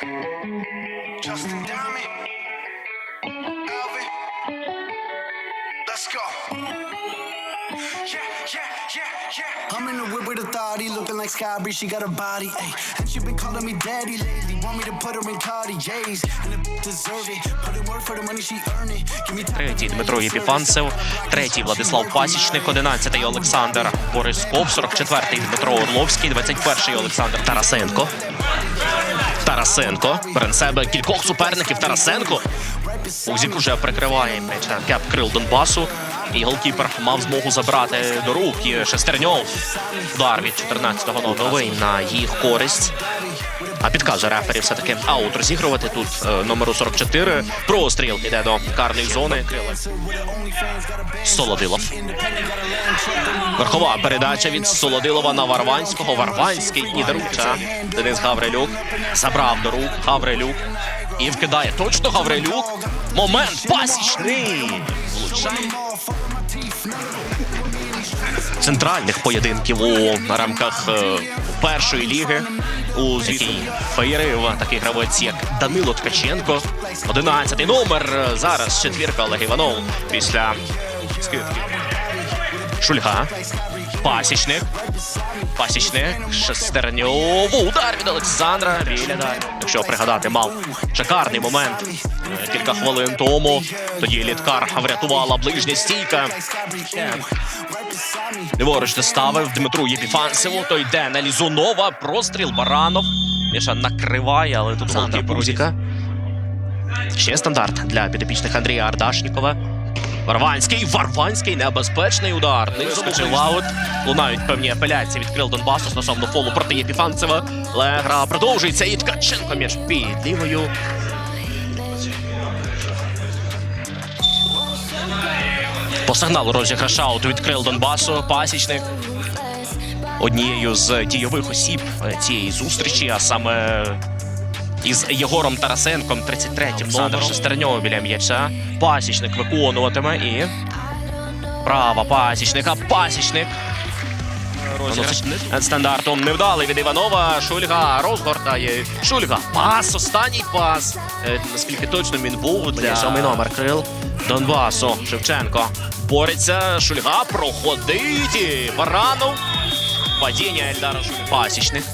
Justin Dami. Alvin. Let's go. Yeah, yeah, yeah, yeah. I'm in the whip with authority, looking like Sky Bree. She got a body, ayy. And she been calling me daddy lately. Want me to put her in Cartier's, and the deserve it. Put in work for the money she earn it. Give me time. Третій Дмитро Єпіфанцев, третій Владислав Пасічник, одинадцятий Олександр Борисков, 44-й Дмитро Орловський, 21-й Олександр Тарасенко. Тарасенко перед себе кількох суперників. Тарасенко. Узік уже прикриває кеп крил Донбасу. І голкіпер мав змогу забрати до рук. І Шестерньов. Удар від 14-го новий на їх користь. А підказує рефері все-таки аут розігрувати тут е, номеру 44. Простріл іде до карної зони. Солодилов. Верхова передача від Солодилова на Варванського. Варванський і Даруча. Денис Гаврилюк забрав до рук Гаврилюк. І вкидає точно Гаврилюк. Момент пасічний. Влучає. Центральних поєдинків у рамках е, першої ліги. У звіті феєрив такий гравець, як Данило Ткаченко. 11-й номер. Зараз четвірка Олег Іванов після скидки. Шульга. Пасічник. Пасічник. Шестерньов. Удар від Олександра. Біля Якщо пригадати, мав шикарний момент е, кілька хвилин тому. Тоді літкар врятувала ближня стійка. Ліворуч доставив Дмитру Єпіфанцеву. То йде на Лізунова. Простріл Баранов. Міша накриває, але тут Сандра Порузіка. Ще стандарт для підопічних Андрія Ардашнікова. Варванський, Варванський, небезпечний удар. Не вискочив аут. Лунають певні апеляції від крил Донбасу стосовно фолу проти Єпіфанцева. Але гра продовжується. І Ткаченко між під лівою. По сигналу розіграша ауту відкрил Донбасу. Пасічник. Однією з дійових осіб цієї зустрічі, а саме із Єгором Тарасенком, 33-м номером Шестерньов біля м'яча. Пасічник виконуватиме і. Права пасічника. Пасічник. Розіграш стандартом невдалий від Іванова. Шульга розгортає. Шульга. Пас. Останній пас. Е, Наскільки точно він був для сьомий номер крил Донбасу. Шевченко бореться. Шульга проходить. І Баранов. Падіння Ельдара Шульга. Пасічник.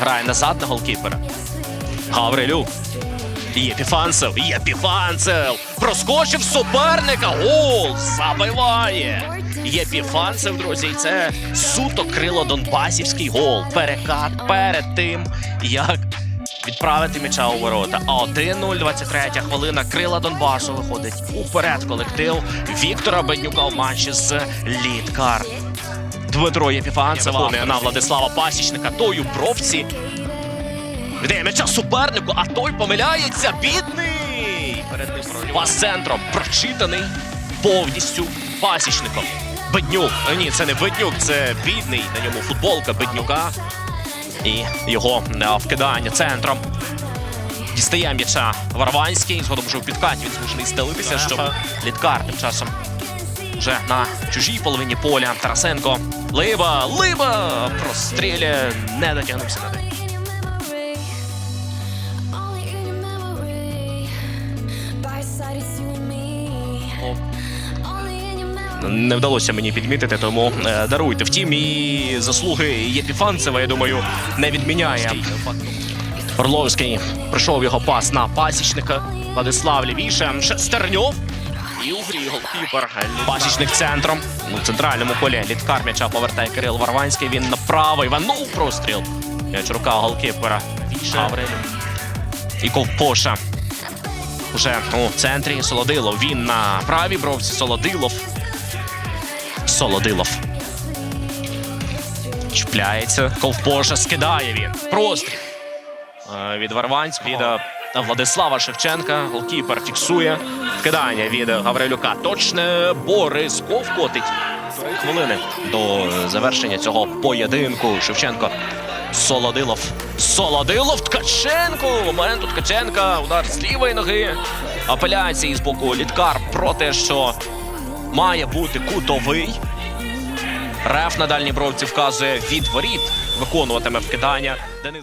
Грає назад на голкіпера. Гаврилюк. Єпіфанцев. Єпіфанцев. Проскочив суперника. Гол. Забиває. Єпіфанцев, друзі. І це суто крило Донбасівський гол. Перекат перед тим, як відправити м'яча у ворота. 1-0, 23 хвилина. Крила Донбасу виходить уперед колектив Віктора Беднюка в матчі з Літкар. Дмитро Єпіфанцев на Владислава Пасічника. Той у бровці. Віддає м'яча супернику, а той помиляється. Бідний! Перед ним. Пас центром прочитаний повністю пасічником. Беднюк. Ні, це не Беднюк, це бідний. На ньому футболка Беднюка. І його е, вкидання центром. Дістає м'яча Варванський. Згодом вже у підкаті він змушений стелитися, щоб літкар тим часом вже на чужій половині поля. Тарасенко. Либа, Либа прострілює, не дотягнувся на день. Не вдалося мені підмітити, тому е, даруйте. Втім, і заслуги Єпіфанцева, я думаю, не відміняє. Орловський прийшов його пас на пасічника. Владислав лівіше. Шестерньов. І у грі голкіпер. Пасічник центром. Ну, в центральному полі літкар м'яча повертає Кирил Варванський. Він направо. Іванов простріл. М'яч рука голкіпера. Гаврилюк. І Ковпоша. Уже у центрі Солодилов. Він на правій бровці Солодилов. Солодилов. Чіпляється. Ковпоша скидає він. Простріл. Е, Від Варванського. Від е, Владислава Шевченка. Голкіпер фіксує. Вкидання від Гаврилюка. Точне Борисков котить. Три хвилини до завершення цього поєдинку. Шевченко. Солодилов. Солодилов Ткаченко. Момент у Ткаченка. Удар з лівої ноги. Апеляції з боку Літкар про те, що має бути кутовий. Реф на дальній бровці вказує від воріт. Виконуватиме вкидання. Денис